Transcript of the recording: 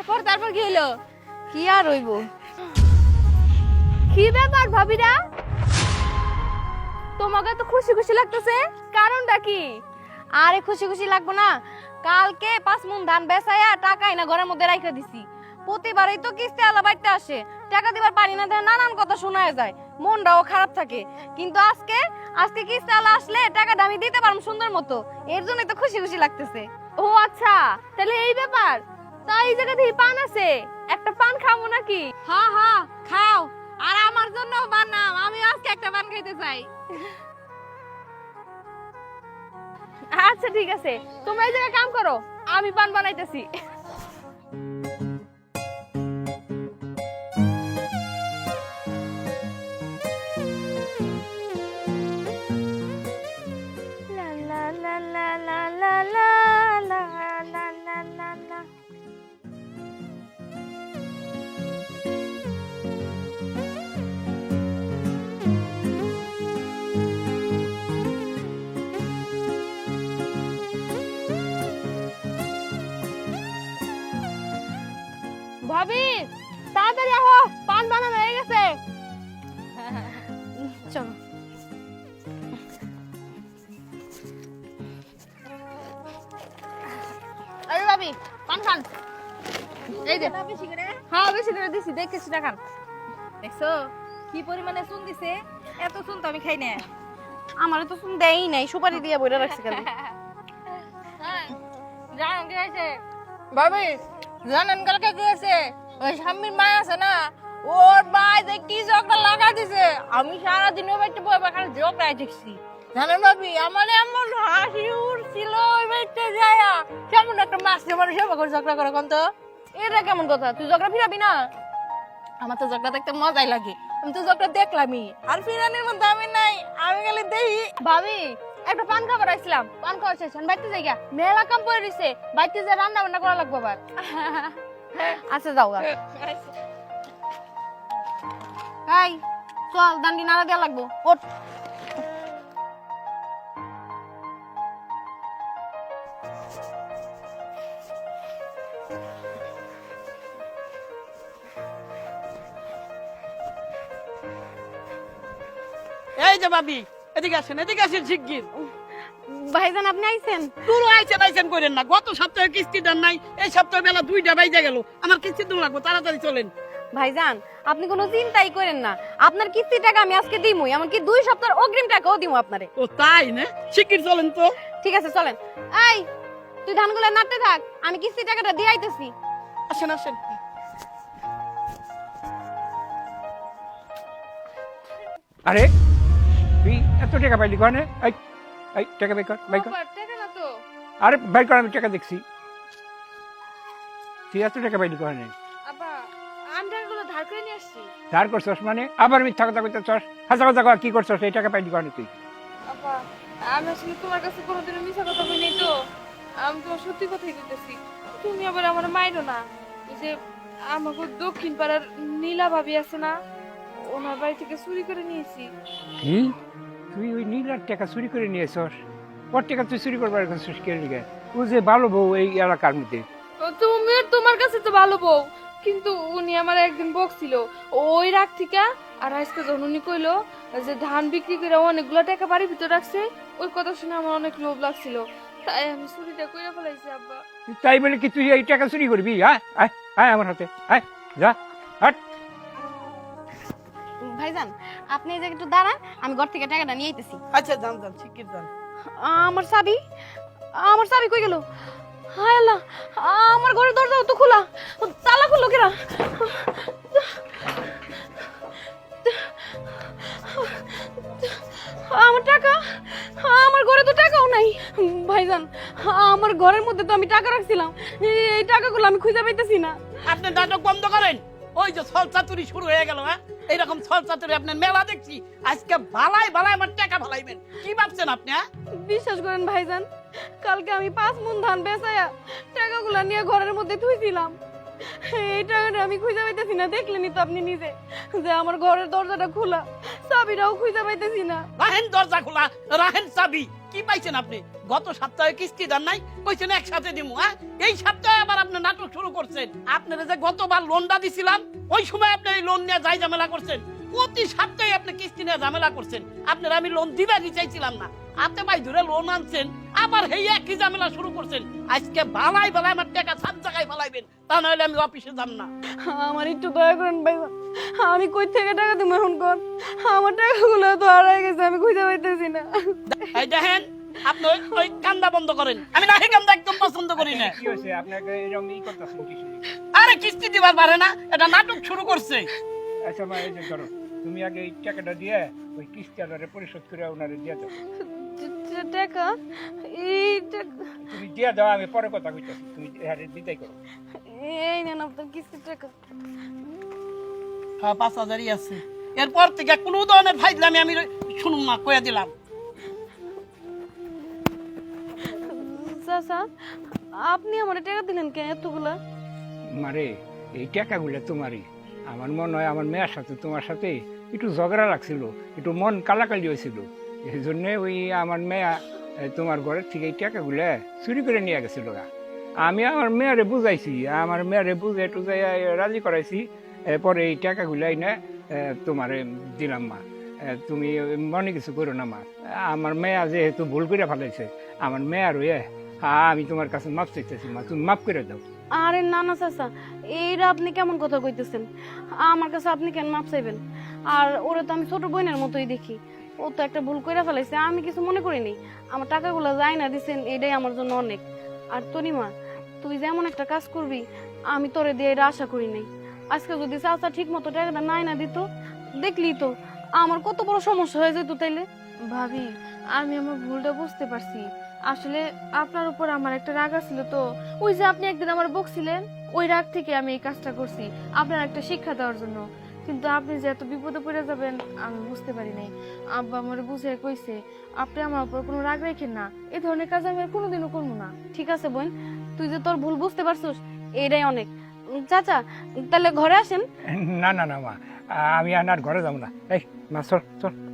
তারপর তারপর কি হলো? কি আর হইব? কি ব্যাপার ভাবিরা? তোমাকে তো খুশি খুশি লাগতেছে। কারণটা কি? আরে খুশি খুশি লাগবো না। কালকে পাঁচ মন ধান বেচাইয়া টাকাই না ঘরের মধ্যে রাইখা দিছি। প্রতিবারই তো কিস্তি আলা বাড়তে আসে। টাকা দিবার পারি না দেয় নানান কথা শোনা যায়। মনটাও খারাপ থাকে। কিন্তু আজকে আজকে কিস্তি আলা আসলে টাকাটা আমি দিতে পারব সুন্দর মতো। এর জন্যই তো খুশি খুশি লাগতেছে। ও আচ্ছা তাহলে এই ব্যাপার। তাই এই জায়গাতে পান আছে? একটা পান খাব নাকি? হা হা খাও। আর আমার জন্য বানাও। আমি আজকে একটা পান খাইতে চাই। আচ্ছা ঠিক আছে। তোমরা এই জায়গায় কাম করো। আমি পান বানাইতেছি। ভাবি তাড়াতাড়ি আহো পান বানানো হয়ে গেছে। চলো। আরে ভাবি পান খান। এই যে। হ্যাঁ বেশি করে দিছি দেখেছি না খান। দেখছ কি পরিমাণে চুন দিছে? এত চুন তো আমি খাই না আমারে তো চুন দেই নাই সুপারি দিয়ে বইরা রাখছে খালি। জানেন কি হয়েছে ভাবি জানেন কালকে হয়েছে? ওই স্বামীর মা আছে না, ওর ভাই যে কি লাগা দিছে, আমি সারাদিন ওই বাড়িতে বই বাকার ঝগড়ায় দেখছি। জানেন ভাবি, আমার এমন হাসি উঠছিল ওই বাড়িতে যায়া কেমন একটা মাছ মানুষ সেবা করে ঝগড়া করে কোন তো? এটা কেমন কথা? তুই ঝগড়া ফিরাবি না? আমার তো ঝগড়া দেখতে মজাই লাগে। আমি তো ঝগড়া দেখলামই। আর ফিরানের মধ্যে আমি নাই, আমি খালি দেখি। ভাবি একটা পান খাবার আসছিলাম পান খাওয়া শেষ বাড়িতে যাই গা। মেলা কাম পড়ে দিছে বাড়িতে যে রান্না বান্না করা লাগবে আবার আচ্ছা যাও গা। এই, চল দান্ডি নাড়া দেওয়া লাগবো, ওঠ এই যে এদিকে আসেন এদিকে আসেন শিগগির। ভাইজান আপনি আইছেন? পুরো আইছেন আইছেন করেন না। গত সপ্তাহে কিস্তি দেন নাই এই সপ্তাহে বেলা দুইটা বাইজে গেল। আমার কিস্তি দিন লাগবো তাড়াতাড়ি চলেন। ভাইজান আপনি কোনো চিন্তাই করেন না। আপনার কিস্তি টাকা আমি আজকে দিমুই এমনকি দুই সপ্তাহের অগ্রিম টাকাও দিমু আপনারে। ও তাই না? শিগগির চলেন তো। ঠিক আছে চলেন। এই তুই ধানগুলো নাড়তে থাক আমি কিস্তি টাকাটা দিয়ে আইতেছি আসেন আসেন। আরে তুই এত টাকা পাইলি কনে এই এই টাকা বাই কর বাই কর। আরে বাই কর আমি টাকা দেখছি। তুই এত টাকা পাইলি কনে ধার করছস মানে? আবার মিথ্যা কথা হাসা কথা কি করছস? এই টাকা পাইলি কনে তুই। আমি আসলে তোমার কাছে কথা বলি নাই তো। আমি তোমার সত্যি কথাই কইতেছি। তুমি আবার আমার মাইরো না। যে আমাকে দক্ষিণ পাড়ার নীলা ভাবি আছে না? ওনার বাড়ি থেকে চুরি করে নিয়েছি। কি? তুই ওই নীলার টাকা চুরি করে নিয়েছস? ওর টাকা তুই চুরি করবার করছস কে লিগে? ও যে ভালো বউ এই এলাকার মধ্যে। তুমি তোমার কাছে তো ভালো বউ। কিন্তু উনি আমার একদিন বকছিল ওই রাগ থেকে আর আজকে যখন উনি কইলো যে ধান বিক্রি করে অনেকগুলো টাকা বাড়ির ভিতর রাখছে ওই কথা শুনে আমার অনেক লোভ লাগছিল। তাই আমি চুরিটা কইরা ফেলাইছি আব্বা। তাই বলে কি তুই এই টাকা চুরি করবি হ্যাঁ? আয় আমার হাতে আয় যা হাট। ভাইজান আপনি এই জায়গায় একটু দাঁড়ান আমি ঘর থেকে টাকাটা নিয়ে আইতেছি। আচ্ছা যান যান শিগগির যান। আমার চাবি আমার চাবি কই গেল? হায় আল্লাহ আমার ঘরের দরজা তো খোলা। তালা খুললো কেরা? আমার টাকা আমার ঘরে তো টাকাও নাই। ভাইজান আমার ঘরের মধ্যে তো আমি টাকা রাখছিলাম। এই টাকাগুলো আমি খুঁজে পাইতেছি না। আপনি নাটক বন্ধ করেন। ওই যে ছল চাতুরি শুরু হয়ে গেল হ্যাঁ? এইরকম ছল চাতুরি আপনার মেলা দেখছি। আজকে ভালাই ভালাই আমার টাকা ভালাইবেন। কি ভাবছেন আপনি হ্যাঁ? বিশ্বাস করেন ভাইজান কালকে আমি পাঁচ মন ধান বেচাইয়া টাকাগুলো নিয়ে ঘরের মধ্যে থুইছিলাম। এই টাকাটা আমি খুঁজে পাইতেছি না দেখলেনই তো আপনি নিজে যে আমার ঘরের দরজাটা খোলা। চাবিটাও খুঁজে পাইতেছি না। রাহেন দরজা খোলা রাহেন চাবি। কি পাইছেন আপনি? গত সপ্তাহে কিস্তি দেন নাই, কইছেন একসাথে দিমু হ্যাঁ? এই সপ্তাহে আবার আপনি নাটক শুরু করছেন। আপনারা যে গতবার লোনটা দিছিলাম, ওই সময় আপনি এই লোন নিয়ে যাই ঝামেলা করছেন। প্রতি সপ্তাহে আপনি কিস্তি নিয়ে ঝামেলা করছেন। আপনারা আমি লোন দিবারই চাইছিলাম না। আপনি ভাই ধরে লোন আনছেন, আবার এই একই ঝামেলা শুরু করছেন। আজকে বালাই বালাই আমার টাকা সব জায়গায় ফালাইবেন, তা নাহলে আমি অফিসে যাব না। আমার একটু দয়া করেন ভাই আমি কই থেকে টাকা তুমি এখন কর? আমার টাকাগুলো তো হারাই গেছে আমি খুঁজে পাইতেছি না। এই দেখেন আপনি ওই ওই কান্দা বন্ধ করেন। আমি না কান্দা একদম পছন্দ করি না। কি হয়েছে? আপনাকে এরকম ই করতেছেন কিছু। আরে কিস্তি দিবার পারে না এটা নাটক শুরু করছে। আচ্ছা মা এই যে ধরো তুমি আগে এই টাকাটা দিয়ে ওই কিস্তি আলারে পরিশোধ করে ওনারে দিয়ে দাও। ট- ট- টাকা? এই টাকা তুমি দিয়ে দাও আমি পরে কথা কইতাছি। তুমি দিতেই করো। এই নেন আপনার কিস্তির টাকা। হ্যাঁ পাঁচ হাজারই আছে। এরপর থেকে কোনো ধরনের ফাইজলামি আমি শুনুন না কয়ে দিলাম। চাচা আপনি আমার টাকা দিলেন কেন এতগুলা? মারে এই টাকাগুলো তোমারই। আমার মনে হয় আমার মেয়ের সাথে তোমার সাথে একটু ঝগড়া লাগছিল একটু মন কালাকালি হয়েছিল। এই জন্য ওই আমার মেয়া তোমার ঘরের থেকে এই টাকাগুলো চুরি করে নিয়ে গেছিল আমি আমার মেয়ারে বুঝাইছি আমার মেয়ারে বুঝাই টুজাই রাজি করাইছি এ, পরে এই টাকাগুলো না তোমারে দিলাম মা। তুমি মনে কিছু করো না মা। আমার মেয়া যেহেতু ভুল করে ফেলাইছে আমার মেয়ার হয়ে আমি তোমার কাছে মাপ চাইতেছি মা তুমি মাফ করে দাও। আরে না না চাচা এইটা আপনি কেমন কথা কইতেছেন? আমার কাছে আপনি কেন মাপ চাইবেন? আর ওরা তো আমি ছোট বোনের মতোই দেখি। ও তো একটা ভুল করে ফেলাইছে আমি কিছু মনে করিনি। আমার টাকাগুলো যায় না দিছেন এটাই আমার জন্য অনেক। আর তনিমা তুই যেমন একটা কাজ করবি আমি তোরে দিয়ে এটা আশা করি নাই। আজকে যদি চাচা ঠিক মতো টাকাটা নাই না দিত, দেখলি তো, আমার কত বড় সমস্যা হয়ে যেত তাইলে। ভাবি, আমি আমার ভুলটা বুঝতে পারছি। আসলে আপনার উপর আমার একটা রাগ ছিল তো। ওই যে আপনি একদিন আমার বকছিলেন, ওই রাগ থেকে আমি এই কাজটা করছি, আপনার একটা শিক্ষা দেওয়ার জন্য। কিন্তু আপনি যে এত বিপদে পড়ে যাবেন, আমি বুঝতে পারি নাই। আব্বা আমার বুঝে কইছে, আপনি আমার উপর কোনো রাগ রাখেন না এই ধরনের কাজ আমি কোনোদিনও করব না। ঠিক আছে বোন, তুই যে তোর ভুল বুঝতে পারছিস, এটাই অনেক। চাচা, তাহলে ঘরে আসেন। না না না, মা। আমি আনার ঘরে যাব না। এই, মা, চল চল।